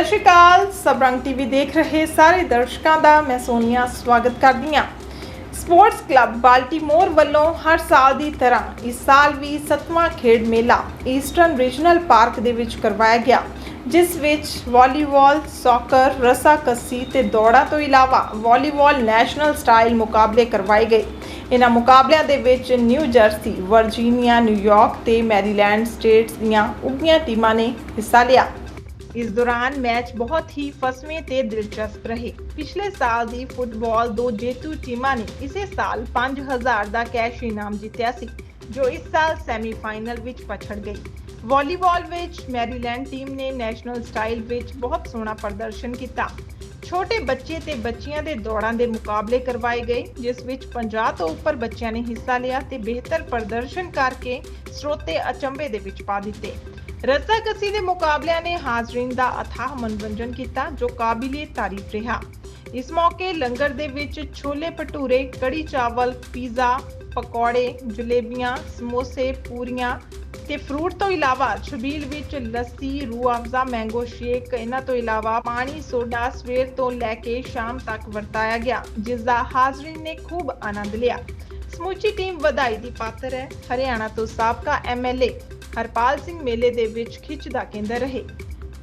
ਸਤਿ ਸ਼੍ਰੀ ਅਕਾਲ। ਸਬਰੰਗ ਟੀਵੀ ਦੇਖ ਰਹੇ ਸਾਰੇ ਦਰਸ਼ਕਾਂ ਦਾ ਮੈਂ ਸੋਨੀਆ ਸਵਾਗਤ ਕਰਦੀ ਹਾਂ। ਸਪੋਰਟਸ ਕਲੱਬ ਬਾਲਟੀਮੋਰ ਵੱਲੋਂ ਹਰ ਸਾਲ ਦੀ ਤਰ੍ਹਾਂ ਇਸ ਸਾਲ ਵੀ 7ਵਾਂ ਖੇਡ ਮੇਲਾ ਈਸਟਰਨ ਰੀਜਨਲ ਪਾਰਕ ਦੇ ਵਿੱਚ ਕਰਵਾਇਆ ਗਿਆ, ਜਿਸ ਵਿੱਚ ਵਾਲੀਬਾਲ, ਸੌਕਰ, ਰੱਸਾਕੱਸੀ ਤੇ ਦੌੜਾਂ ਤੋਂ ਇਲਾਵਾ ਵਾਲੀਬਾਲ ਨੈਸ਼ਨਲ ਸਟਾਈਲ ਮੁਕਾਬਲੇ ਕਰਵਾਏ ਗਏ। ਇਹਨਾਂ ਮੁਕਾਬਲਿਆਂ ਦੇ ਵਿੱਚ New Jersey, Virginia, New York ਤੇ ਮੈਰੀਲੈਂਡ ਸਟੇਟਸ ਦੀਆਂ ਉੱਘੀਆਂ ਟੀਮਾਂ ਨੇ ਹਿੱਸਾ ਲਿਆ। ਇਸ ਦੌਰਾਨ ਮੈਚ ਬਹੁਤ ਹੀ ਫਸਵੇਂ ਤੇ ਦਿਲਚਸਪ ਰਹੇ। ਪਿਛਲੇ ਸਾਲ ਦੀ ਫੁੱਟਬਾਲ ਦੋ ਜੇਤੂ ਟੀਮਾਂ ਨੇ ਇਸੇ ਸਾਲ 5000 ਦਾ ਕੈਸ਼ ਇਨਾਮ ਜਿੱਤਿਆ ਸੀ, ਜੋ ਇਸ ਸਾਲ ਸੈਮੀਫਾਈਨਲ ਵਿੱਚ ਪਛੜ ਗਈ। ਵਾਲੀਬਾਲ ਵਿੱਚ ਮੈਰੀਲੈਂਡ ਟੀਮ ਨੇ ਨੈਸ਼ਨਲ ਸਟਾਈਲ ਵਿੱਚ ਬਹੁਤ ਸੋਹਣਾ ਪ੍ਰਦਰਸ਼ਨ ਕੀਤਾ। ਛੋਟੇ ਬੱਚੇ ਤੇ ਬੱਚੀਆਂ ਦੇ ਦੌੜਾਂ ਦੇ ਮੁਕਾਬਲੇ ਕਰਵਾਏ ਗਏ, ਜਿਸ ਵਿੱਚ 50 ਤੋਂ ਉੱਪਰ ਬੱਚਿਆਂ ਨੇ ਹਿੱਸਾ ਲਿਆ ਤੇ ਬਿਹਤਰ ਪ੍ਰਦਰਸ਼ਨ ਕਰਕੇ ਸਰੋਤੇ ਅਚੰਭੇ ਦੇ ਵਿੱਚ ਪਾ ਦਿੱਤੇ। ਰੱਸਾਕੱਸੀ ਦੇ ਮੁਕਾਬਲਿਆਂ ਨੇ ਹਾਜ਼ਰੀਨ ਦਾ ਅਥਾਹ ਮਨੋਰੰਜਨ ਕੀਤਾ, ਜੋ ਕਾਬਿਲੇ ਤਾਰੀਫ ਰਿਹਾ। ਇਸ ਮੌਕੇ ਲੰਗਰ ਦੇ ਵਿੱਚ ਛੋਲੇ ਭਟੂਰੇ, ਕੜੀ ਚਾਵਲ, ਪੀਜ਼ਾ, ਪਕੌੜੇ, ਜਲੇਬੀਆਂ, ਸਮੋਸੇ, ਪੂਰੀਆਂ ਤੇ ਫਰੂਟ ਤੋਂ ਇਲਾਵਾ ਛਬੀਲ ਵਿੱਚ ਲੱਸੀ ਰੂਹ ਅਫਜ਼ਾ ਮੈਂਗੋ ਸ਼ੇਕ, ਇਹਨਾਂ ਤੋਂ ਇਲਾਵਾ ਪਾਣੀ, ਸੋਡਾ ਸਵੇਰ ਤੋਂ ਲੈ ਕੇ ਸ਼ਾਮ ਤੱਕ ਵਰਤਾਇਆ ਗਿਆ, ਜਿਸ ਦਾ ਹਾਜ਼ਰੀਨ ਨੇ ਖੂਬ ਆਨੰਦ ਲਿਆ। ਸਮੁੱਚੀ ਟੀਮ ਵਧਾਈ ਦੀ ਪਾਤਰ ਹੈ। ਹਰਿਆਣਾ ਤੋਂ ਸਾਬਕਾ ਐਮਐਲਏ ਹਰਪਾਲ ਸਿੰਘ ਮੇਲੇ ਦੇ ਵਿੱਚ ਖਿੱਚ ਦਾ ਕੇਂਦਰ ਰਹੇ।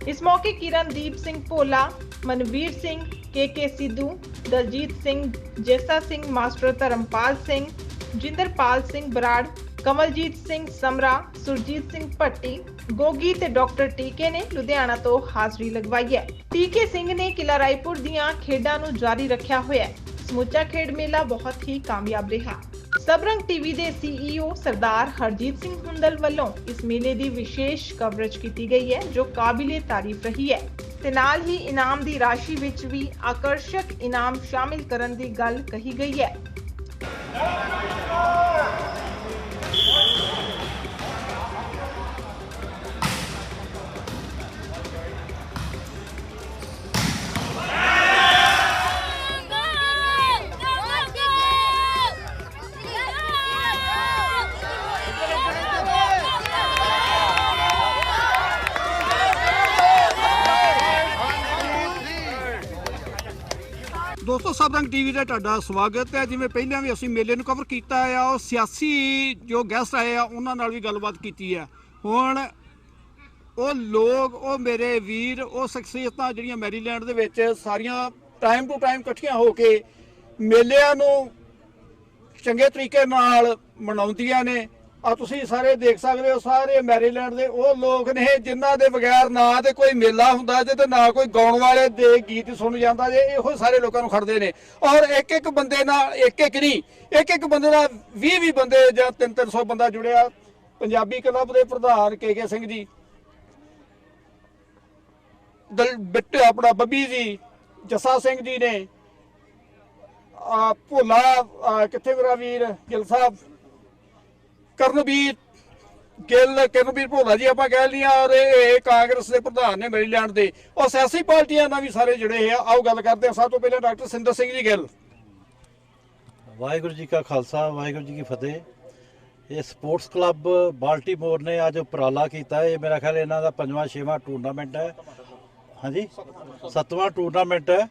ਇਸ ਮੌਕੇ ਕਿਰਨਦੀਪ ਸਿੰਘ ਭੋਲਾ, ਮਨਵੀਰ ਸਿੰਘ, ਕੇ ਸਿੱਧੂ, ਦਲਜੀਤ ਸਿੰਘ, ਜੈਸਾ ਸਿੰਘ, ਮਾਸਟਰ ਧਰਮਪਾਲ ਸਿੰਘ, ਜਿੰਦਰਪਾਲ ਸਿੰਘ ਬਰਾੜ, ਕਮਲਜੀਤ ਸਿੰਘ ਸਮਰਾ, ਸੁਰਜੀਤ ਸਿੰਘ ਭੱਟੀ, ਗੋਗੀ ਤੇ ਡਾਕਟਰ ਟੀਕੇ ਨੇ ਲੁਧਿਆਣਾ ਤੋਂ ਹਾਜ਼ਰੀ ਲਗਵਾਈ ਹੈ। ਟੀਕੇ ਸਿੰਘ ਨੇ ਕਿਲਾ ਰਾਏਪੁਰ ਦੀਆਂ ਖੇਡਾਂ ਨੂੰ ਜਾਰੀ ਰੱਖਿਆ ਹੋਇਆ ਹੈ। ਸਮੁੱਚਾ ਖੇਡ ਮੇਲਾ ਬਹੁਤ ਹੀ ਕਾਮਯਾਬ ਰਿਹਾ। ਸਬਰੰਗ ਟੀਵੀ ਦੇ ਸੀਈਓ ਸਰਦਾਰ ਹਰਜੀਤ ਸਿੰਘ ਹੁੰਦਲ ਵੱਲੋਂ ਇਸ ਮੇਲੇ ਦੀ ਵਿਸ਼ੇਸ਼ ਕਵਰੇਜ ਕੀਤੀ ਗਈ ਹੈ, ਜੋ ਕਾਬਿਲੇ ਤਾਰੀਫ ਰਹੀ ਹੈ। ਤੇ ਨਾਲ ਹੀ ਇਨਾਮ ਦੀ ਰਾਸ਼ੀ ਵਿੱਚ ਵੀ ਆਕਰਸ਼ਕ ਇਨਾਮ ਸ਼ਾਮਿਲ ਕਰਨ ਦੀ ਗੱਲ ਕਹੀ ਗਈ ਹੈ। ਦੋਸਤੋ ਸਬਰੰਗ ਟੀਵੀ ਤੇ ਤੁਹਾਡਾ ਸਵਾਗਤ ਹੈ। ਜਿਵੇਂ ਪਹਿਲਾਂ ਵੀ ਅਸੀਂ ਮੇਲੇ ਨੂੰ ਕਵਰ ਕੀਤਾ ਆ, ਉਹ ਸਿਆਸੀ ਜੋ ਗੈਸਟ ਆਏ ਆ, ਉਹਨਾਂ ਨਾਲ ਵੀ ਗੱਲਬਾਤ ਕੀਤੀ ਹੈ। ਹੁਣ ਉਹ ਲੋਕ, ਉਹ ਮੇਰੇ ਵੀਰ, ਉਹ ਸ਼ਖਸੀਅਤਾਂ ਜਿਹੜੀਆਂ ਮੈਰੀਲੈਂਡ ਦੇ ਵਿੱਚ ਸਾਰੀਆਂ ਟਾਈਮ ਟੂ ਟਾਈਮ ਇਕੱਠੀਆਂ ਹੋ ਕੇ ਮੇਲਿਆਂ ਨੂੰ ਚੰਗੇ ਤਰੀਕੇ ਨਾਲ ਮਨਾਉਂਦੀਆਂ ਨੇ। ਆ ਤੁਸੀਂ ਸਾਰੇ ਦੇਖ ਸਕਦੇ ਹੋ, ਸਾਰੇ ਮੈਰੀਲੈਂਡ ਦੇ ਉਹ ਲੋਕ ਨੇ ਜਿਨ੍ਹਾਂ ਦੇ ਬਗੈਰ ਨਾ ਤੇ ਕੋਈ ਮੇਲਾ ਹੁੰਦਾ ਜੇ ਤੇ ਨਾ ਕੋਈ ਗਾਉਣ ਵਾਲੇ ਦੇ ਗੀਤ ਸੁਣ ਜਾਂਦਾ ਜੇ, ਇਹੋ ਸਾਰੇ ਲੋਕਾਂ ਨੂੰ ਖੜਦੇ ਨੇ। ਔਰ ਇੱਕ ਇੱਕ ਬੰਦੇ ਨਾਲ, ਇੱਕ ਇੱਕ ਨਹੀਂ, ਇੱਕ ਇੱਕ ਬੰਦੇ ਨਾਲ 20 20 ਬੰਦੇ ਜਾਂ 3 300 ਬੰਦਾ ਜੁੜਿਆ। ਪੰਜਾਬੀ ਕਲੱਬ ਦੇ ਪ੍ਰਧਾਨ ਕੇ ਕੇ ਸਿੰਘ ਜੀ, ਦਲ ਬਿੱਟ ਆਪਣਾ ਬੱਬੀ ਜੀ, ਜੱਸਾ ਸਿੰਘ ਜੀ ਨੇ, ਆ ਭੋਲਾ ਕਿੱਥੇ ਮੇਰਾ ਵੀਰ ਗਿੱਲ ਸਾਹਿਬ ਕਰਨਵੀਰ ਗਿੱਲ, ਕਰਨਵੀਰ ਭੋਲਾ ਜੀ ਆਪਾਂ ਕਹਿ ਲਈਆਂ ਔਰ ਇਹ ਕਾਂਗਰਸ ਦੇ ਪ੍ਰਧਾਨ ਨੇ ਮੈਰੀਲੈਂਡ ਦੇ। ਔਰ ਸਿਆਸੀ ਪਾਰਟੀਆਂ ਨਾਲ ਵੀ ਸਾਰੇ ਜੁੜੇ ਆ। ਆਓ ਗੱਲ ਕਰਦੇ ਹਾਂ ਸਭ ਤੋਂ ਪਹਿਲਾਂ ਡਾਕਟਰ ਸਿੰਦਰ ਸਿੰਘ ਜੀ ਗਿੱਲ। ਵਾਹਿਗੁਰੂ ਜੀ ਕਾ ਖਾਲਸਾ, ਵਾਹਿਗੁਰੂ ਜੀ ਕੀ ਫਤਿਹ। ਇਹ ਸਪੋਰਟਸ ਕਲੱਬ ਬਾਲਟੀਮੋਰ ਨੇ ਅੱਜ ਉਪਰਾਲਾ ਕੀਤਾ। ਇਹ ਮੇਰਾ ਖਿਆਲ ਇਹਨਾਂ ਦਾ ਪੰਜਵਾਂ, ਛੇਵਾਂ ਟੂਰਨਾਮੈਂਟ ਹੈ। ਹਾਂਜੀ? ਸੱਤਵਾਂ ਟੂਰਨਾਮੈਂਟ ਹੈ,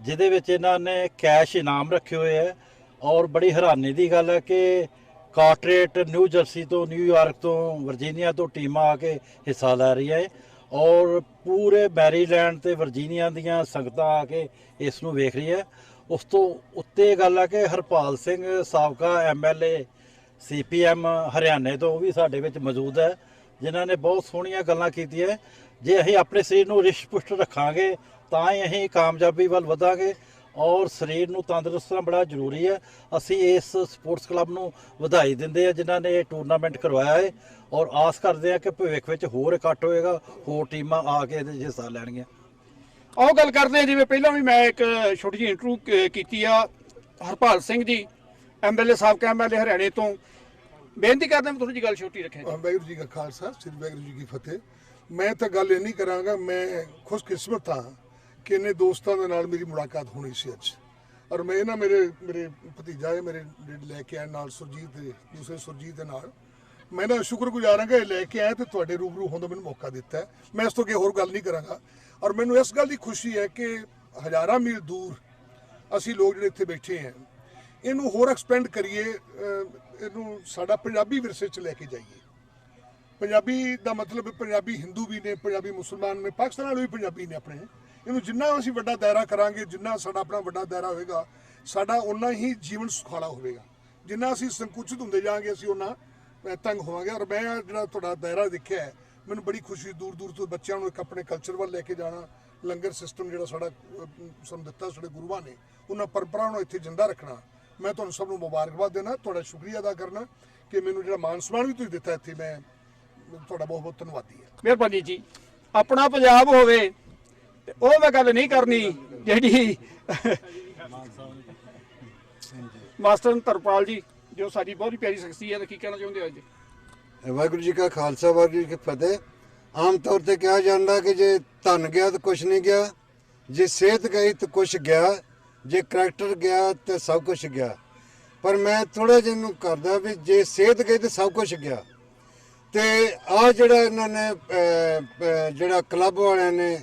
ਜਿਹਦੇ ਵਿੱਚ ਇਹਨਾਂ ਨੇ ਕੈਸ਼ ਇਨਾਮ ਰੱਖੇ ਹੋਏ ਹੈ। ਔਰ ਬੜੀ ਹੈਰਾਨੀ ਦੀ ਗੱਲ ਹੈ ਕਿ ਕਾਰਟਰੇਟ ਨਿਊ ਜਰਸੀ ਤੋਂ ਨਿਊਯਾਰਕ ਤੋਂ, ਵਰਜੀਨੀਆ ਤੋਂ ਟੀਮਾਂ ਆ ਕੇ ਹਿੱਸਾ ਲੈ ਰਹੀਆਂ ਹੈ ਔਰ ਪੂਰੇ ਮੈਰੀਲੈਂਡ ਤੇ ਵਰਜੀਨੀਆ ਦੀਆਂ ਸੰਗਤਾਂ ਆ ਕੇ ਇਸ ਨੂੰ ਵੇਖ ਰਹੀ ਹੈ। ਉਸ ਤੋਂ ਉੱਤੇ ਗੱਲ ਹੈ ਕਿ ਹਰਪਾਲ ਸਿੰਘ ਸਾਬਕਾ ਐਮਐਲਏ ਸੀਪੀਐਮ ਹਰਿਆਣੇ ਤੋਂ ਉਹ ਵੀ ਸਾਡੇ ਵਿੱਚ ਮੌਜੂਦ ਹੈ, ਜਿਨ੍ਹਾਂ ਨੇ ਬਹੁਤ ਸੋਹਣੀਆਂ ਗੱਲਾਂ ਕੀਤੀਆਂ ਜੇ ਅਸੀਂ ਆਪਣੇ ਸਰੀਰ ਨੂੰ ਰਿਸ਼ਟ-ਪੁਸ਼ਟ ਰੱਖਾਂਗੇ, ਤਾਂ ਹੀ ਅਸੀਂ ਕਾਮਯਾਬੀ ਵੱਲ ਵਧਾਂਗੇ। ਔਰ ਸਰੀਰ ਨੂੰ ਤੰਦਰੁਸਤ ਰੱਖਣਾ ਬੜਾ ਜ਼ਰੂਰੀ ਹੈ। ਅਸੀਂ ਇਸ ਸਪੋਰਟਸ ਕਲੱਬ ਨੂੰ ਵਧਾਈ ਦਿੰਦੇ ਆ ਜਿਨ੍ਹਾਂ ਨੇ ਇਹ ਟੂਰਨਾਮੈਂਟ ਕਰਵਾਇਆ ਹੈ ਔਰ ਆਸ ਕਰਦੇ ਆ ਕਿ ਭਵਿੱਖ ਵਿੱਚ ਹੋਰ ਇਕੱਠ ਹੋਏਗਾ ਹੋਰ ਟੀਮਾਂ ਆ ਕੇ ਇਹਦੇ 'ਚ ਹਿੱਸਾ ਲੈਣਗੀਆਂ। ਆਓ ਗੱਲ ਕਰਦੇ ਹਾਂ ਜਿਵੇਂ ਪਹਿਲਾਂ ਵੀ ਮੈਂ ਇੱਕ ਛੋਟੀ ਜਿਹੀ ਇੰਟਰਵਿਊ ਕੀਤੀ ਆ ਹਰਪਾਲ ਸਿੰਘ ਜੀ ਐਮਐਲਏ ਸਾਬਕਾ ਐਮਐਲਏ ਹਰਿਆਣੇ ਤੋਂ। ਬੇਨਤੀ ਕਰਦੇ ਹਾਂ ਵੀ ਥੋੜੀ ਜਿਹੀ ਗੱਲ ਛੋਟੀ ਰੱਖਿਆ ਜੀ ਵਾਹਿਗੁਰੂ ਜੀ ਕਾ ਖਾਲਸਾ ਸ੍ਰੀ ਵਾਹਿਗੁਰੂ ਜੀ ਕੀ ਫਤਿਹ। ਮੈਂ ਤਾਂ ਗੱਲ ਇਹ ਨਹੀਂ ਕਰਾਂਗਾ ਮੈਂ ਖੁਸ਼ਕਿਸਮਤ ਹਾਂ ਕਿ ਇਹਨੇ ਦੋਸਤਾਂ ਦੇ ਨਾਲ ਮੇਰੀ ਮੁਲਾਕਾਤ ਹੋਣੀ ਸੀ ਅੱਜ। ਔਰ ਮੈਂ ਨਾ ਮੇਰੇ ਮੇਰੇ ਭਤੀਜਾ ਹੈ ਮੇਰੇ ਲੈ ਕੇ ਆਏ ਨਾਲ ਸੁਰਜੀਤ ਦੇ, ਦੂਸਰੇ ਸੁਰਜੀਤ ਦੇ ਨਾਲ। ਮੈਂ ਨਾ ਸ਼ੁਕਰਗੁਜ਼ਾਰ ਹਾਂ ਕਿ ਲੈ ਕੇ ਆਇਆ ਤੇ ਤੁਹਾਡੇ ਰੂਬਰੂ ਹੋਣ ਦਾ ਮੈਨੂੰ ਮੌਕਾ ਦਿੱਤਾ ਮੈਂ ਇਸ ਤੋਂ ਅੱਗੇ ਹੋਰ ਗੱਲ ਨਹੀਂ ਕਰਾਂਗਾ। ਔਰ ਮੈਨੂੰ ਇਸ ਗੱਲ ਦੀ ਖੁਸ਼ੀ ਹੈ ਕਿ ਹਜ਼ਾਰਾਂ ਮੀਲ ਦੂਰ ਅਸੀਂ ਲੋਕ ਜਿਹੜੇ ਇੱਥੇ ਬੈਠੇ ਹਾਂ, ਇਹਨੂੰ ਹੋਰ ਐਕਸਪੈਂਡ ਕਰੀਏ ਇਹਨੂੰ ਸਾਡਾ ਪੰਜਾਬੀ ਵਿਰਸੇ 'ਚ ਲੈ ਕੇ ਜਾਈਏ। ਪੰਜਾਬੀ ਦਾ ਮਤਲਬ ਪੰਜਾਬੀ ਹਿੰਦੂ ਵੀ ਨੇ, ਪੰਜਾਬੀ ਮੁਸਲਮਾਨ ਨੇ, ਪਾਕਿਸਤਾਨ ਵਾਲੇ ਵੀ ਪੰਜਾਬੀ ਨੇ ਆਪਣੇ। ਇਹਨੂੰ ਜਿੰਨਾ ਅਸੀਂ ਵੱਡਾ ਦਾਇਰਾ ਕਰਾਂਗੇ, ਜਿੰਨਾ ਸਾਡਾ ਆਪਣਾ ਵੱਡਾ ਦਾਇਰਾ ਹੋਵੇਗਾ ਸਾਡਾ ਉਨਾ ਹੀ ਜੀਵਨ ਸੁਖਾਲਾ ਹੋਵੇਗਾ। ਜਿੰਨਾ ਅਸੀਂ ਸੰਕੁਚਿਤ ਹੁੰਦੇ ਜਾਵਾਂਗੇ, ਅਸੀਂ ਉਨਾ ਤੰਗ ਹੋਵਾਂਗੇ। ਔਰ ਮੈਂ ਜਿਹੜਾ ਤੁਹਾਡਾ ਦਾਇਰਾ ਦੇਖਿਆ ਹੈ, ਮੈਨੂੰ ਬੜੀ ਖੁਸ਼ੀ ਦੂਰ ਦੂਰ ਤੋਂ ਬੱਚਿਆਂ ਨੂੰ ਇੱਕ ਆਪਣੇ ਕਲਚਰ ਵੱਲ ਲੈ ਕੇ ਜਾਣਾ, ਲੰਗਰ ਸਿਸਟਮ ਜਿਹੜਾ ਸਾਡਾ ਸਾਨੂੰ ਦਿੱਤਾ ਸਾਡੇ ਗੁਰੂਆਂ ਨੇ, ਉਹਨਾਂ ਪਰੰਪਰਾਵਾਂ ਨੂੰ ਇੱਥੇ ਜਿੰਦਾ ਰੱਖਣਾ। ਮੈਂ ਤੁਹਾਨੂੰ ਸਭ ਨੂੰ ਮੁਬਾਰਕਬਾਦ ਦੇਣਾ, ਤੁਹਾਡਾ ਸ਼ੁਕਰੀਆ ਅਦਾ ਕਰਨਾ ਕਿ ਮੈਨੂੰ ਜਿਹੜਾ ਮਾਨ ਸਨਮਾਨ ਵੀ ਤੁਸੀਂ ਦਿੱਤਾ ਇੱਥੇ, ਮੈਂ, ਤੁਹਾਡਾ ਬਹੁਤ ਬਹੁਤ ਧੰਨਵਾਦੀ ਹਾਂ। ਮਿਹਰਬਾਨੀ ਜੀ। ਆਪਣਾ ਪੰਜਾਬ ਹੋਵੇ ਤੇ ਉਹ ਮੈਂ ਗੱਲ ਨਹੀਂ ਕਰਨੀ ਜਿਹੜੀ ਮਾਸਟਰ ਧਰਪਾਲ ਜੀ, ਜੋ ਸਾਡੀ ਬਹੁਤ ਹੀ ਪਿਆਰੀ ਸ਼ਖਸੀਅਤ ਕੀ ਕਹਿਣਾ ਚਾਹੁੰਦੇ ਹੋ ਅੱਜ? ਵਾਹਿਗੁਰੂ ਜੀ ਕਾ ਖਾਲਸਾ, ਵਾਹਿਗੁਰੂ ਜੀ ਕੀ ਫਤਿਹ। ਆਮ ਤੌਰ ਤੇ ਕਿਹਾ ਜਾਂਦਾ ਕਿ ਜੇ ਧਨ ਗਿਆ ਤਾਂ ਕੁਝ ਨਹੀਂ ਗਿਆ, ਜੇ ਸਿਹਤ ਗਈ ਤਾਂ ਕੁਝ ਗਿਆ, ਜੇ ਕਰੈਕਟਰ ਗਿਆ ਤਾਂ ਸਭ ਕੁਝ ਗਿਆ। ਪਰ ਮੈਂ ਥੋੜਾ ਜਿਹਾ ਨੂੰ ਕਰਦਾ ਵੀ ਜੇ ਸਿਹਤ ਗਈ ਤਾਂ ਸਭ ਕੁਝ ਗਿਆ। ਤੇ ਆ ਜਿਹੜਾ ਇਹਨਾਂ ਨੇ ਜਿਹੜਾ ਕਲੱਬ ਵਾਲਿਆਂ ਨੇ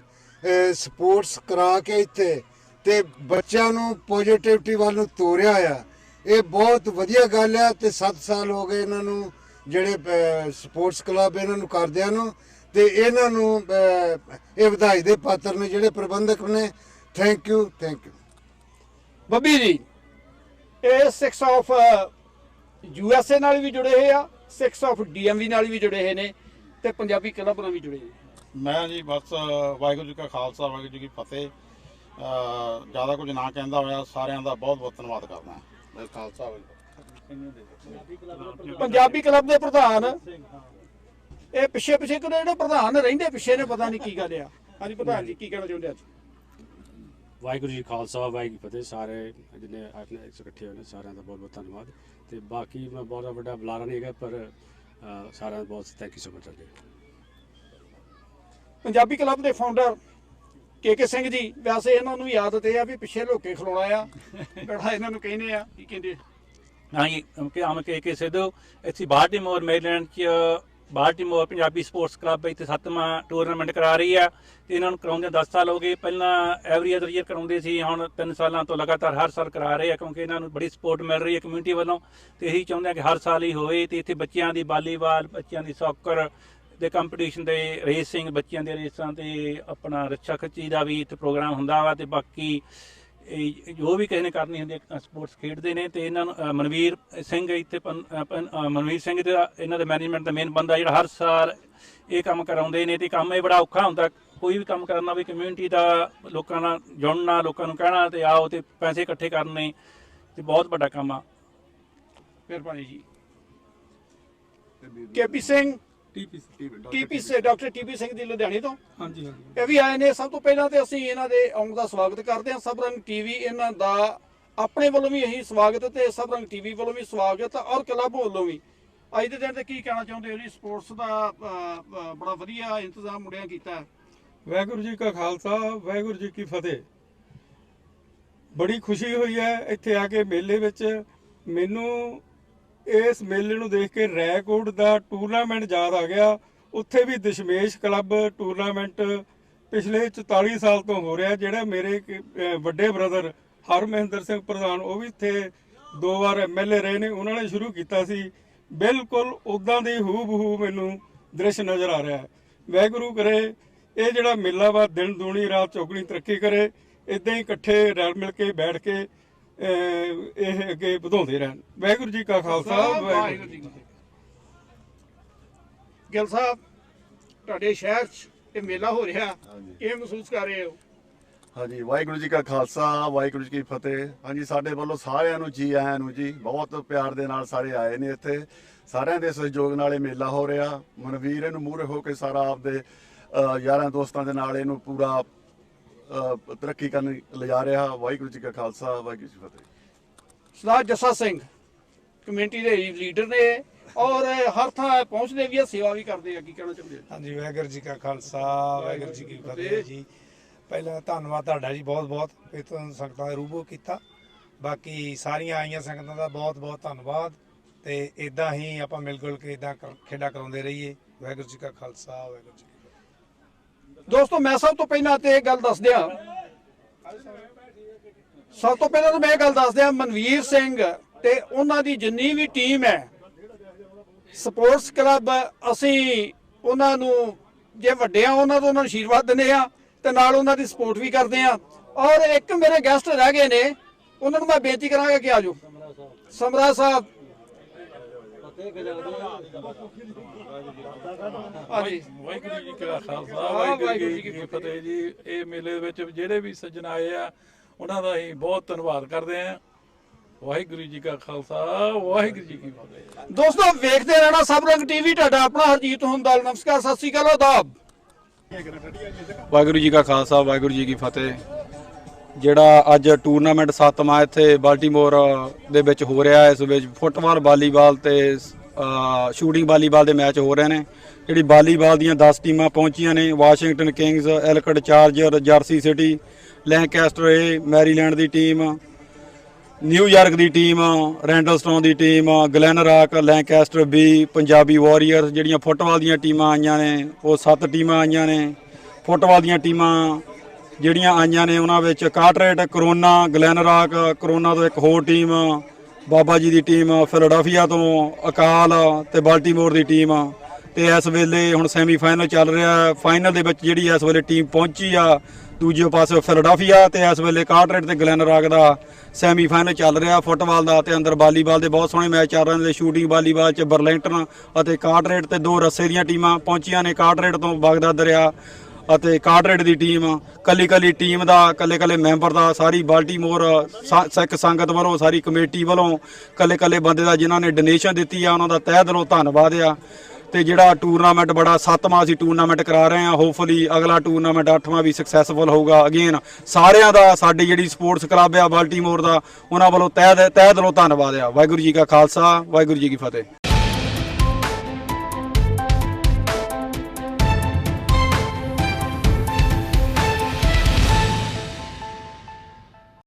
ਸਪੋਰਟਸ ਕਰਾ ਕੇ ਇੱਥੇ ਤੇ ਬੱਚਿਆਂ ਨੂੰ ਪੋਜ਼ਿਟਿਵਿਟੀ ਵੱਲ ਨੂੰ ਤੋਰਿਆ ਆ। ਇਹ ਬਹੁਤ ਵਧੀਆ ਗੱਲ ਆ ਤੇ 7 ਸਾਲ ਹੋ ਗਏ ਇਹਨਾਂ ਨੂੰ ਜਿਹੜੇ ਸਪੋਰਟਸ ਕਲੱਬ ਇਹਨਾਂ ਨੂੰ ਕਰਦਿਆਂ ਨੂੰ ਤੇ ਇਹਨਾਂ ਨੂੰ ਇਹ ਵਧਾਈ ਦੇ ਪਾਤਰ ਨੇ ਜਿਹੜੇ ਪ੍ਰਬੰਧਕ ਨੇ। Thank you thank you Babbi ji, ਇਹ 6 ਆਫ ਯੂ ਐਸ ਏ ਨਾਲ ਵੀ ਜੁੜੇ ਹੋਏ ਆ 6 ਆਫ ਡੀਐਮਵੀ ਨਾਲ ਵੀ ਜੁੜੇ ਹੋਏ ਨੇ ਤੇ ਪੰਜਾਬੀ ਕਲੱਬ ਨਾਲ ਵੀ ਜੁੜੇ ਨੇ। ਮੈਂ ਜੀ ਬਸ ਵਾਹਿਗੁਰੂ ਜੀ ਕਾ ਖਾਲਸਾ ਵਾਹਿਗੁਰੂ ਜੀ ਕੀ ਫਤਿਹ। ਜ਼ਿਆਦਾ ਕੁਝ ਨਾ ਕਹਿੰਦਾ ਹੋਇਆ ਸਾਰਿਆਂ ਦਾ ਬਹੁਤ ਬਹੁਤ ਧੰਨਵਾਦ ਕਰਦਾ ਮੈਂ ਖਾਲਸਾ ਵਾਹਿਗੁਰੂ। ਪੰਜਾਬੀ ਕਲੱਬ ਦੇ ਪ੍ਰਧਾਨ। ਇਹ ਪਿੱਛੇ ਪਿੱਛੇ ਕਿਹੜੇ ਜਿਹੜੇ ਪ੍ਰਧਾਨ ਰਹਿੰਦੇ ਪਿੱਛੇ ਨੇ ਪਤਾ ਨਹੀਂ ਕੀ ਗੱਲ ਆ। ਹਾਂਜੀ ਪ੍ਰਧਾਨ ਜੀ ਕੀ ਕਹਿਣਾ ਚਾਹੁੰਦੇ ਅੱਜ? ਵਾਹਿਗੁਰੂ ਜੀ ਖਾਲਸਾ ਵਾਹਿਗੁਰੂ ਫਤਿਹ। ਸਾਰੇ ਜਿਹਨੇ ਆਪਣੇ ਇਸ ਇਕੱਠੇ ਹੋਏ ਨੇ ਸਾਰਿਆਂ ਦਾ ਬਹੁਤ ਬਹੁਤ ਧੰਨਵਾਦ। ਤੇ ਬਾਕੀ ਮੈਂ ਬਹੁਤ ਵੱਡਾ ਬੁਲਾਰਾ ਨਹੀਂ ਹੈਗਾ ਪਰ ਸਾਰਿਆਂ ਦਾ ਬਹੁਤ ਥੈਂਕ ਯੂ ਸੋ ਮਚ ਜੀ। ਪੰਜਾਬੀ ਕਲੱਬ ਦੇ founder K K Singh ji, ਵੈਸੇ ਇਹਨਾਂ ਨੂੰ ਵੀ ਆਦਤ ਇਹ ਆ ਵੀ ਪਿੱਛੇ ਲੋਕੇ ਖਲੋਣਾ ਆ। ਬੜਾ ਇਹਨਾਂ ਨੂੰ ਕਹਿੰਦੇ ਆ, ਕੀ ਕਹਿੰਦੇ ਹਾਂਜੀ ਕਿ ਆਮ ਕੇ ਕੇ ਸਿੱਧੂ ਇੱਥੇ ਬਾਲਟਿਮੋਰ ਮੇਰੀਲੈਂਡ ਚ ਬਾਲਟਿਮੋਰ ਪੰਜਾਬੀ ਸਪੋਰਟਸ ਕਲੱਬ ਇੱਥੇ ਸੱਤਵਾਂ ਟੂਰਨਾਮੈਂਟ ਕਰਾ ਰਹੀ ਆ ਤੇ ਇਹਨਾਂ ਨੂੰ ਕਰਾਉਂਦੇ 10 ਸਾਲ ਹੋ ਗਏ। ਪਹਿਲਾਂ ਐਵਰੀ ਅਦਰ ਈਅਰ ਕਰਾਉਂਦੇ ਸੀ, ਹੁਣ 3 ਸਾਲਾਂ ਤੋਂ ਲਗਾਤਾਰ ਹਰ ਸਾਲ ਕਰਾ ਰਹੇ ਆ ਕਿਉਂਕਿ ਇਹਨਾਂ ਨੂੰ ਬੜੀ ਸਪੋਰਟ ਮਿਲ ਰਹੀ ਹੈ ਕਮਿਊਨਿਟੀ ਵੱਲੋਂ। ਤੇ ਇਹੀ ਚਾਹੁੰਦੇ ਆ ਕਿ ਹਰ ਸਾਲ ਹੀ ਹੋਏ ਤੇ ਇੱਥੇ ਬੱਚਿਆਂ ਦੀ ਵਾਲੀਬਾਲ, ਬੱਚਿਆਂ ਦੀ ਸੌਕਰ ਦੇ ਕੰਪੀਟੀਸ਼ਨ ਦੇ ਰੇਸਿੰਗ ਬੱਚਿਆਂ ਦੇ ਰੇਸਾਂ ਤੇ ਆਪਣਾ ਰੱਛਾ ਖੱਚੀ ਦਾ ਵੀ ਇੱਥੇ ਪ੍ਰੋਗਰਾਮ ਹੁੰਦਾ ਵਾ ਤੇ ਬਾਕੀ ਇਹ ਜੋ ਵੀ ਕਿਸੇ ਨੇ ਕਰਨੀ ਹੁੰਦੀ ਸਪੋਰਟਸ ਖੇਡਦੇ ਨੇ ਤੇ ਇਹਨਾਂ ਨੂੰ ਮਨਵੀਰ ਸਿੰਘ ਇੱਥੇ ਮਨਵੀਰ ਸਿੰਘ ਦਾ ਇਹਨਾਂ ਦੇ ਮੈਨੇਜਮੈਂਟ ਦਾ ਮੇਨ ਬੰਦਾ ਜਿਹੜਾ ਹਰ ਸਾਲ ਇਹ ਕੰਮ ਕਰਾਉਂਦੇ ਨੇ ਤੇ ਕੰਮ ਇਹ ਬੜਾ ਔਖਾ ਹੁੰਦਾ। ਕੋਈ ਵੀ ਕੰਮ ਕਰਨਾ ਵੀ ਕਮਿਊਨਿਟੀ ਦਾ ਲੋਕਾਂ ਨਾਲ ਜੁੜਨਾ ਲੋਕਾਂ ਨੂੰ ਕਹਿਣਾ ਤੇ ਆਓ ਤੇ ਪੈਸੇ ਇਕੱਠੇ ਕਰਨੇ ਤੇ ਬਹੁਤ ਵੱਡਾ ਕੰਮ ਆ। ਮਿਹਰਬਾਨੀ ਜੀ। ਕੇਪੀ ਸਿੰਘ ਟੀਪੀ ਸੇ ਡਾਕਟਰ ਟੀਪੀ ਸਿੰਘ ਦੀ ਲੁਧਿਆਣੇ ਤੋਂ। ਹਾਂਜੀ ਹਾਂਜੀ। ਇਹ ਵੀ ਆਏ ਨੇ। ਸਭ ਤੋਂ ਪਹਿਲਾਂ ਤੇ ਅਸੀਂ ਇਹਨਾਂ ਦੇ ਆਉਣ ਦਾ ਸਵਾਗਤ ਕਰਦੇ ਹਾਂ। ਸਬਰੰਗ ਟੀਵੀ ਇਹਨਾਂ ਦਾ ਆਪਣੇ ਵੱਲੋਂ ਵੀ ਇਹੀ ਸਵਾਗਤ ਤੇ ਸਬਰੰਗ ਟੀਵੀ ਵੱਲੋਂ ਵੀ ਸਵਾਗਤ ਔਰ ਕਲੱਬ ਵੱਲੋਂ ਵੀ। ਅੱਜ ਦੇ ਦਿਨ ਤੇ ਕੀ ਕਹਿਣਾ ਚਾਹੁੰਦੇ ਹੋ ਜੀ? ਸਪੋਰਟਸ ਦਾ ਬੜਾ ਵਧੀਆ ਇੰਤਜ਼ਾਮ ਮੁੰਡਿਆਂ ਕੀਤਾ ਵਾਹਿਗੁਰੂ ਜੀ ਕਾ ਖਾਲਸਾ ਵਾਹਿਗੁਰੂ ਜੀ ਕੀ ਫਤਿਹ। ਬੜੀ ਖੁਸ਼ੀ ਹੋਈ ਹੈ ਇੱਥੇ ਆ ਕੇ ਮੇਲੇ ਵਿੱਚ। ਮੈਨੂੰ ਇਸ ਮੇਲੇ ਨੂੰ ਦੇਖ ਕੇ ਰੈਕੋਰਡ ਦਾ ਟੂਰਨਾਮੈਂਟ ਯਾਦ ਆ ਗਿਆ। ਉੱਥੇ ਵੀ ਦਸ਼ਮੇਸ਼ ਕਲੱਬ ਟੂਰਨਾਮੈਂਟ ਪਿਛਲੇ 44 ਸਾਲ ਤੋਂ ਹੋ ਰਿਹਾ, ਜਿਹੜਾ ਮੇਰੇ ਵੱਡੇ ਬ੍ਰਦਰ ਹਰਮਹਿੰਦਰ ਸਿੰਘ ਪ੍ਰਧਾਨ, ਉਹ ਵੀ ਇੱਥੇ ਦੋ ਵਾਰ ਐਮਐਲਏ ਰਹੇ ਨੇ। ਉਹਨਾਂ ਨੇ ਸ਼ੁਰੂ ਕੀਤਾ ਸੀ। ਬਿਲਕੁਲ ਉਦਾਂ ਦੀ ਹੂਬਹੂ ਮੈਨੂੰ ਦ੍ਰਿਸ਼ ਨਜ਼ਰ ਆ ਰਿਹਾ ਹੈ। ਵਾਹਿਗੁਰੂ ਕਰੇ, ਇਹ ਜਿਹੜਾ ਮੇਲਾ ਵਾ ਦਿਨ ਦੂਣੀ ਰਾਤ ਚੌਗਣੀ ਤਰੱਕੀ ਕਰੇ ਇਦਾਂ ਹੀ ਇਕੱਠੇ ਰਲ ਮਿਲ ਕੇ ਬੈਠ ਕੇ ਇਹ ਅੱਗੇ ਵਧਾਉਂਦੇ ਰਹਿਣ। ਵਾਹਿਗੁਰੂ ਜੀ ਕਾ ਖਾਲਸਾ ਵਾਹਿਗੁਰੂ ਜੀ ਕੀ ਫਤਿਹ ਗਿੱਲ ਸਾਹਿਬ ਤੁਹਾਡੇ ਸ਼ਹਿਰ 'ਚ ਇਹ ਮੇਲਾ ਹੋ ਰਿਹਾ। ਕਿਵੇਂ ਮਹਿਸੂਸ ਕਰ ਰਹੇ ਹੋ? ਹਾਂਜੀ ਵਾਹਿਗੁਰੂ ਜੀ ਕਾ ਖਾਲਸਾ ਵਾਹਿਗੁਰੂ ਜੀ ਕੀ ਫਤਿਹ। ਹਾਂਜੀ ਸਾਡੇ ਵੱਲੋਂ ਸਾਰਿਆਂ ਨੂੰ ਜੀ ਆਇਆਂ ਨੂੰ ਜੀ ਬਹੁਤ ਪਿਆਰ ਦੇ ਨਾਲ ਸਾਰੇ ਆਏ ਨੇ ਇੱਥੇ। ਸਾਰਿਆਂ ਦੇ ਸਹਿਯੋਗ ਨਾਲ ਇਹ ਮੇਲਾ ਹੋ ਰਿਹਾ। ਮਨਵੀਰ ਇਹਨੂੰ ਮੂਹਰੇ ਹੋ ਕੇ ਸਾਰਾ ਆਪਦੇ ਯਾਰਾਂ ਦੋਸਤਾਂ ਦੇ ਨਾਲ ਇਹਨੂੰ ਪੂਰਾ ਤਰੱਕੀ ਕਰਨ ਲਿਜਾ ਰਿਹਾ ਵਾਹਿਗੁਰੂ ਜੀ ਕਾ ਖਾਲਸਾ ਵਾਹਿਗੁਰੂ ਜੀ ਫਤਿਹ। ਸਰਦਾਰ ਜੱਸਾ ਸਿੰਘ ਕਮੇਟੀ ਦੇ ਲੀਡਰ ਨੇ ਔਰ ਹਰ ਥਾਂ ਪਹੁੰਚਦੇ ਵੀ ਆ ਸੇਵਾ ਵੀ ਕਰਦੇ ਆ ਕੀ ਕਹਿਣਾ ਚਾਹੁੰਦੇ ਆ ਹਾਂਜੀ ਵਾਹਿਗੁਰੂ ਜੀ ਕਾ ਖਾਲਸਾ ਵਾਹਿਗੁਰੂ ਜੀ ਕੀ ਫਤਿਹ ਜੀ। ਪਹਿਲਾਂ ਧੰਨਵਾਦ ਤੁਹਾਡਾ ਜੀ ਬਹੁਤ ਬਹੁਤ ਇਹ ਤੋਂ ਸੰਗਤਾਂ ਦਾ ਰੂਬੋ ਕੀਤਾ। ਬਾਕੀ ਸਾਰੀਆਂ ਆਈਆਂ ਸੰਗਤਾਂ ਦਾ ਬਹੁਤ ਬਹੁਤ ਧੰਨਵਾਦ ਤੇ ਇਦਾਂ ਹੀ ਆਪਾਂ ਮਿਲ ਜੁਲ ਕੇ ਇਦਾਂ ਖੇਡਾਂ ਕਰਾਉਂਦੇ ਰਹੀਏ। ਵਾਹਿਗੁਰੂ ਜੀ ਕਾ ਖਾਲਸਾ ਵਾਹਿਗੁਰੂ ਜੀ ਦੋਸਤੋ, ਮੈਂ ਸਭ ਤੋਂ ਪਹਿਲਾਂ ਤੇ ਇਹ ਗੱਲ ਦੱਸ ਦਿਆਂ ਸਭ ਤੋਂ ਪਹਿਲਾਂ ਤਾਂ ਮੈਂ ਇਹ ਗੱਲ ਦੱਸ ਦਿਆਂ ਮਨਵੀਰ ਸਿੰਘ ਤੇ ਉਹਨਾਂ ਦੀ ਜਿੰਨੀ ਵੀ ਟੀਮ ਹੈ ਸਪੋਰਟਸ ਕਲੱਬ ਅਸੀਂ ਉਹਨਾਂ ਨੂੰ ਜੇ ਵੱਡੇ ਆ ਉਹਨਾਂ ਤੋਂ ਉਹਨਾਂ ਨੂੰ ਆਸ਼ੀਰਵਾਦ ਦਿੰਦੇ ਆ ਤੇ ਨਾਲ ਉਹਨਾਂ ਦੀ ਸਪੋਰਟ ਵੀ ਕਰਦੇ ਆ ਔਰ ਇੱਕ ਮੇਰੇ ਗੈਸਟ ਰਹਿ ਗਏ ਨੇ, ਉਹਨਾਂ ਨੂੰ ਮੈਂ ਬੇਨਤੀ ਕਰਾਂਗਾ ਕਿ ਆਜੋ ਸਮਰਾ ਸਾਹਿਬ। ਹਾਂਜੀ। ਵਾਹਿਗੁਰੂ ਜੀ ਕਾ ਖਾਲਸਾ ਵਾਹਿਗੁਰੂ ਜੀ ਕੀ ਫਤਿਹ ਜੀ। ਇਹ ਮੇਲੇ ਦੇ ਵਿੱਚ ਜਿਹੜੇ ਵੀ ਸੱਜਣ ਆਏ ਆ ਉਹਨਾਂ ਦਾ ਅਸੀਂ ਬਹੁਤ ਧੰਨਵਾਦ ਕਰਦੇ ਆ ਵਾਹਿਗੁਰੂ ਜੀ ਕਾ ਖਾਲਸਾ ਵਾਹਿਗੁਰੂ ਜੀ ਕੀ ਫਤਿਹ। ਦੋਸਤੋ ਵੇਖਦੇ ਰਹਿਣਾ ਸਭ ਰੰਗ ਟੀਵੀ ਤੁਹਾਡਾ ਆਪਣਾ ਹਰਜੀਤ ਹੁੰਦਲ। ਨਮਸਕਾਰ ਸਤਿ ਸ੍ਰੀ ਅਕਾਲ ਆਦਾਬ ਵਾਹਿਗੁਰੂ ਜੀ ਕਾ ਖਾਲਸਾ ਵਾਹਿਗੁਰੂ ਜੀ ਕੀ ਫਤਿਹ। ਜਿਹੜਾ ਅੱਜ ਟੂਰਨਾਮੈਂਟ ਸੱਤਵਾਂ ਇੱਥੇ ਬਾਲਟੀਮੋਰ ਦੇ ਵਿੱਚ ਹੋ ਰਿਹਾ ਹੈ। ਇਸ ਵਿੱਚ ਫੁੱਟਬਾਲ, ਵਾਲੀਬਾਲ ਤੇ ਸ਼ੂਟਿੰਗ ਵਾਲੀਬਾਲ ਦੇ ਮੈਚ ਹੋ ਰਹੇ ਨੇ। ਜਿਹੜੀ ਵਾਲੀਬਾਲ ਦੀਆਂ 10 ਟੀਮਾਂ ਪਹੁੰਚੀਆਂ ਨੇ, Washington Kings Ellicott Charger, Jersey City, Lancaster A, Maryland the team New York ਦੀ ਟੀਮ, ਰੈਂਡਲਸਟੋਨ ਦੀ team, Glen Rock, Lancaster B, Punjabi Warriors, ਜਿਹੜੀਆਂ ਫੁੱਟਬਾਲ ਦੀਆਂ ਟੀਮਾਂ ਆਈਆਂ ਨੇ, ਉਹ 7 ਟੀਮਾਂ ਆਈਆਂ ਨੇ। ਫੁੱਟਬਾਲ ਦੀਆਂ ਟੀਮਾਂ ਜਿਹੜੀਆਂ ਆਈਆਂ ਨੇ ਉਹਨਾਂ ਵਿੱਚ ਕਾਟਰੇਟ, ਕਰੋਨਾ ਗਲੈਨਰਾਕ ਕਰੋਨਾ ਤੋਂ ਇੱਕ ਹੋਰ ਟੀਮ, ਬਾਬਾ ਜੀ ਦੀ ਟੀਮ, ਫਿਲਾਡੈਲਫੀਆ ਤੋਂ ਅਕਾਲ ਤੇ ਬਾਲਟੀਮੋਰ ਦੀ ਟੀਮ। ਤੇ ਇਸ ਵੇਲੇ ਹੁਣ ਸੈਮੀ ਫਾਈਨਲ ਚੱਲ ਰਿਹਾ ਹੈ। ਫਾਈਨਲ ਦੇ ਵਿੱਚ ਜਿਹੜੀ ਇਸ ਵੇਲੇ ਟੀਮ ਪਹੁੰਚੀ ਆ, ਦੂਜੇ ਪਾਸੇ ਫਿਲਾਡੈਲਫੀਆ ਤੇ ਇਸ ਵੇਲੇ ਕਾਟਰੇਟ ਤੇ ਗਲੈਨਰਾਕ ਦਾ ਸੈਮੀ ਫਾਈਨਲ ਚੱਲ ਰਿਹਾ ਫੁੱਟਬਾਲ ਦਾ ਤੇ ਅੰਦਰ ਵਾਲੀਬਾਲ ਦੇ ਬਹੁਤ ਸੋਹਣੇ ਮੈਚ ਚੱਲ ਰਹੇ ਨੇ। ਸ਼ੂਟਿੰਗ ਵਾਲੀਬਾਲ ਚ ਬਰਲਿੰਗਟਨ ਅਤੇ ਕਾਟਰੇਟ ਤੇ ਦੋ ਰੱਸੇ ਦੀਆਂ ਟੀਮਾਂ ਪਹੁੰਚੀਆਂ ਨੇ। ਕਾਟਰੇਟ ਤੋਂ ਬਗਦਾਦ ਦਰਿਆ ਅਤੇ ਕਾਟਰੇਟ ਦੀ ਟੀਮ ਕੱਲੀ ਕੱਲੀ ਟੀਮ ਦਾ ਕੱਲੇ ਕੱਲੇ ਮੈਂਬਰ ਦਾ, ਸਾਰੀ ਬਾਲਟੀਮੋਰ, ਸਾ- ਸਿੱਖ ਸੰਗਤ ਵੱਲੋਂ, ਸਾਰੀ ਕਮੇਟੀ ਵੱਲੋਂ ਕੱਲੇ ਕੱਲੇ ਬੰਦੇ ਦਾ ਜਿਨ੍ਹਾਂ ਨੇ ਡੋਨੇਸ਼ਨ ਦਿੱਤੀ ਆ, ਉਹਨਾਂ ਦਾ ਤਹਿ ਦਿਲੋਂ ਧੰਨਵਾਦ ਆ। ਤੇ ਜਿਹੜਾ ਟੂਰਨਾਮੈਂਟ ਬੜਾ ਸੱਤਵਾਂ ਅਸੀਂ ਟੂਰਨਾਮੈਂਟ ਕਰਾ ਰਹੇ ਹਾਂ ਹੋਪਫੁਲੀ ਅਗਲਾ ਟੂਰਨਾਮੈਂਟ ਅੱਠਵਾਂ ਵੀ ਸਕਸੈਸਫੁਲ ਹੋਊਗਾ। ਅਗੇਨ ਸਾਰਿਆਂ ਦਾ, ਸਾਡੀ ਜਿਹੜੀ ਸਪੋਰਟਸ ਕਲੱਬ ਆ, ਬਾਲਟੀਮੋਰ ਦਾ, ਉਹਨਾਂ ਵੱਲੋਂ ਤਹਿ ਤਹਿ ਦਿਲੋਂ ਧੰਨਵਾਦ ਆ। ਵਾਹਿਗੁਰੂ ਜੀ ਕਾ ਖਾਲਸਾ, ਵਾਹਿਗੁਰੂ ਜੀ ਕੀ ਫਤਿਹ।